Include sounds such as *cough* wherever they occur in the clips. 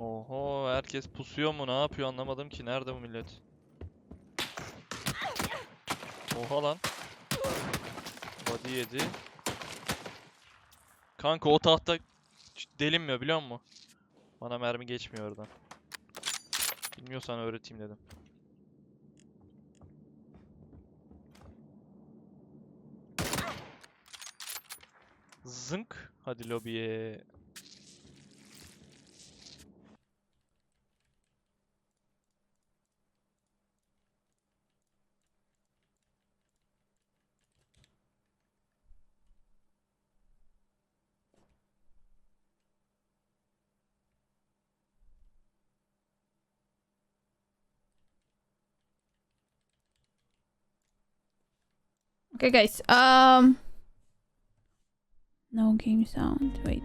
Oho herkes pusuyor mu ne yapıyor anlamadım ki nerede bu millet? Oha lan. Body yedi. Kanka o tahta delinmiyor biliyor musun? Bana mermi geçmiyor oradan. Bilmiyorsan öğreteyim dedim. Zınk. Hadi lobiye. Okay, guys. Um. No game sound. Wait.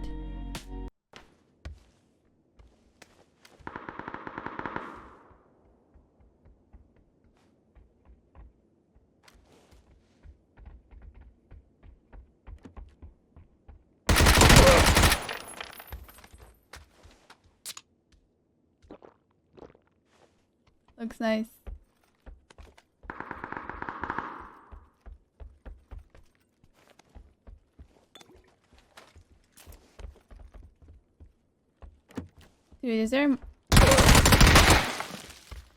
Looks nice. Dude, is there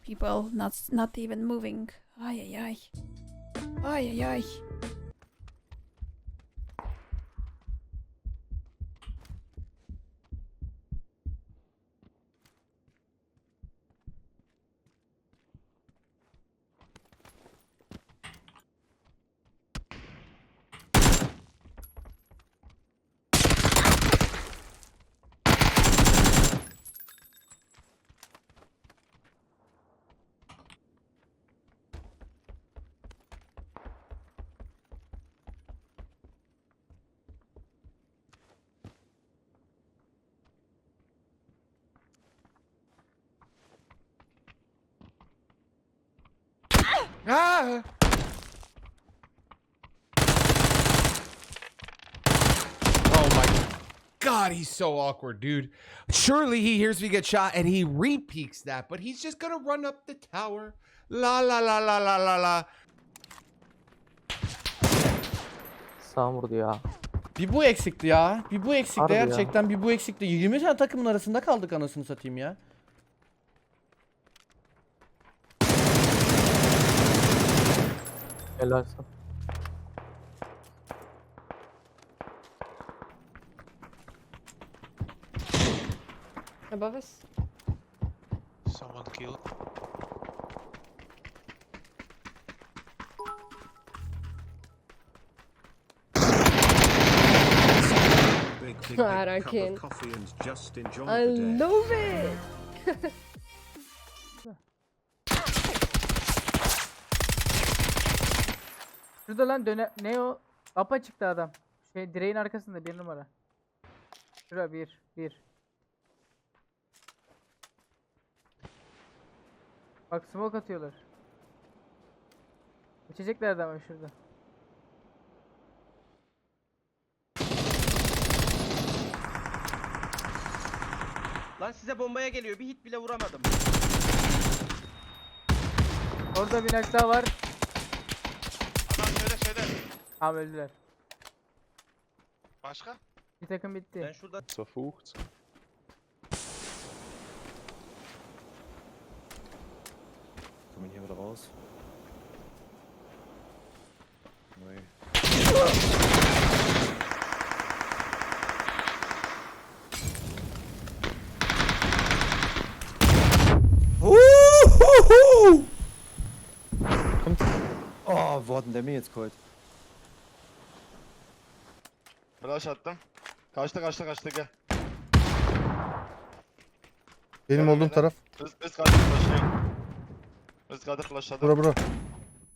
people not not even moving? Ay ay ay. Ay ay ay. Ah! Oh my god, he's so awkward, dude. Surely he hears me get shot and he repeaks that, but he's just gonna run up the tower. La la la la la la la. Sağ vurdu ya. Bir bu eksikti ya. Bir bu eksikti Harbi ya. gerçekten bir bu eksikti. 20 tane takımın arasında kaldık anasını satayım ya. Helalsin. Above us. Someone killed. Big, big, big I don't cup care. of coffee and just enjoy I the day. love it. *laughs* Şurada lan döne ne o? Apa çıktı adam. Şey direğin arkasında bir numara. Şura bir bir. Bak smoke atıyorlar. İçecekler de ama şurada. Lan size bombaya geliyor. Bir hit bile vuramadım. Orada bir nak daha var. Tamam öldüler. Başka? Bir takım bitti. Ben şurada Verflucht. Kommen hier wieder raus? Nee. Kommt. Oh, wo hat denn der mir jetzt geholt? Flash attım. Kaçtı kaçtı kaçtı gel. Benim Gel olduğum beyler. taraf. Hız hız kaçtı flashlayın. Hız kaçtı flashladım. Bura bura.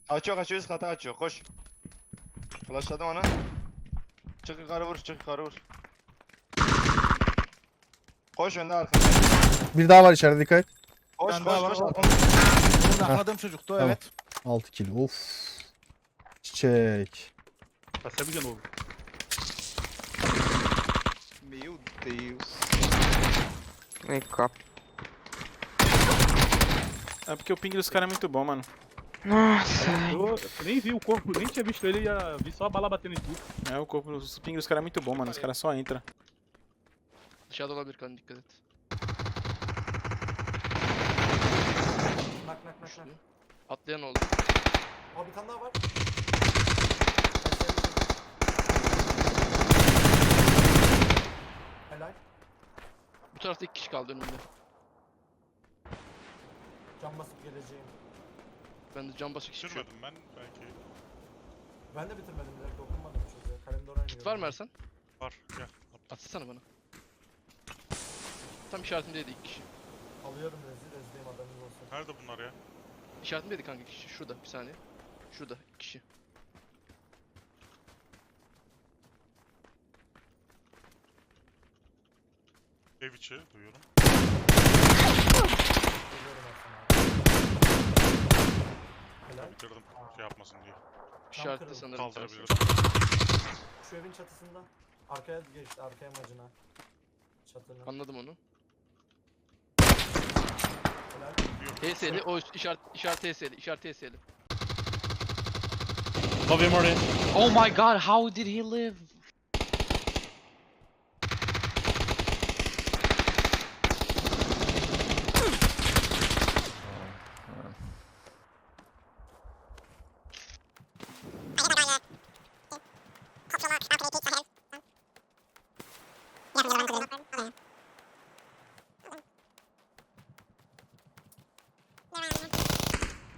Kaçıyor kaçıyor hız kata kaçıyor koş. Flashladım onu. Çık yukarı vur çık yukarı vur. Koş önde arkada. Bir daha var içeride dikkat et. Koş Ben koş daha koş. var. Onu- Bunu anladığım çocuktu Tamam. evet. 6 kill. Of. Çiçek. Basabileceksin oğlum. Meu Deus. Wake up. É porque o ping dos caras é muito bom, mano. Nossa. Eu nem vi o corpo, nem tinha visto ele, ia vi só a bala batendo em tudo. É, o corpo, os ping dos caras é muito bom, mano. Os caras só entram. Dışarıda olabilir kan dikkat et. Nak nak nak nak. Atlayan oldu. Abi bir tane daha var. Helal. Bu tarafta iki kişi kaldı önümde. Can basıp geleceğim. Ben de can basık istiyorum. ben belki. Ben de bitirmedim direkt dokunmadım çocuğa. Kalemde oynuyorum. Kit var mı Ersan? Var gel. Atsana bana. Tam işaretimdeydi iki kişi. Alıyorum rezil rezdeyim adamınız olsun. Nerede bunlar ya? İşaretimdeydi kanka kişi. Şurada bir saniye. Şurada iki kişi. Ev içi duyuyorum. Helal. Bitirdim şey yapmasın diye. İşaretle kırıldı. sanırım. Kaldırabilirim. Şu evin çatısında. Arkaya geçti arkaya macına. Çatının. Anladım onu. Helal. TS'li o işaret işaret TS'li işaret TS'li. Love him already. Oh my god how did he live?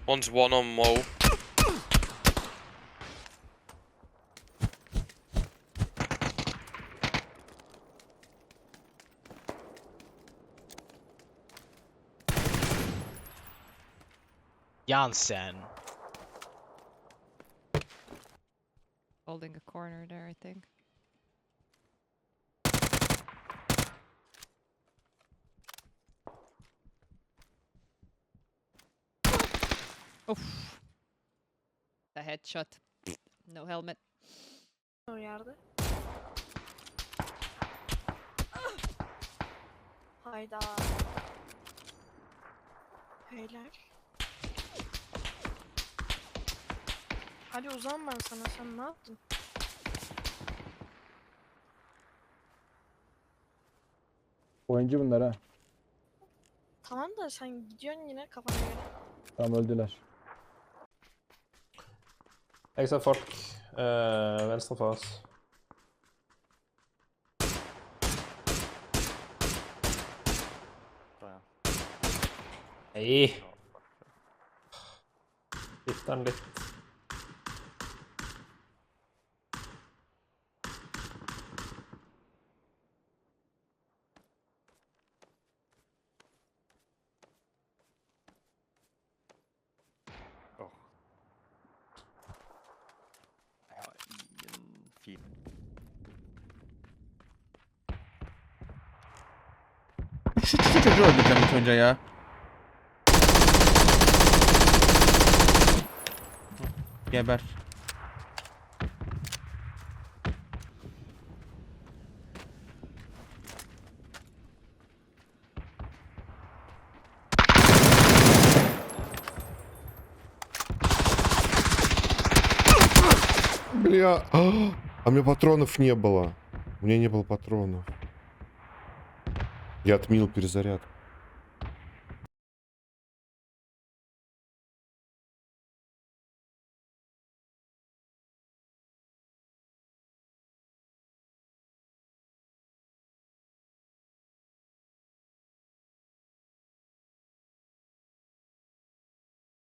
One's one on Mo. Jansen. Holding a corner there, I think. Oof. A headshot. No helmet. O yerde. Hayda. Helal. Hadi uzan ben sana. Sen ne yaptın? Oyuncu bunlar ha. Tamam da sen gidiyorsun yine kafana göre. Tamam öldüler. Extra folk. Uh, venstre for oss. Hei. Skifter den litt. Şu, şu çocuğu öldüreceğim ilk önce ya. Geber. Бля, а у меня патронов не было. У меня не было патронов. Я отменил перезарядку.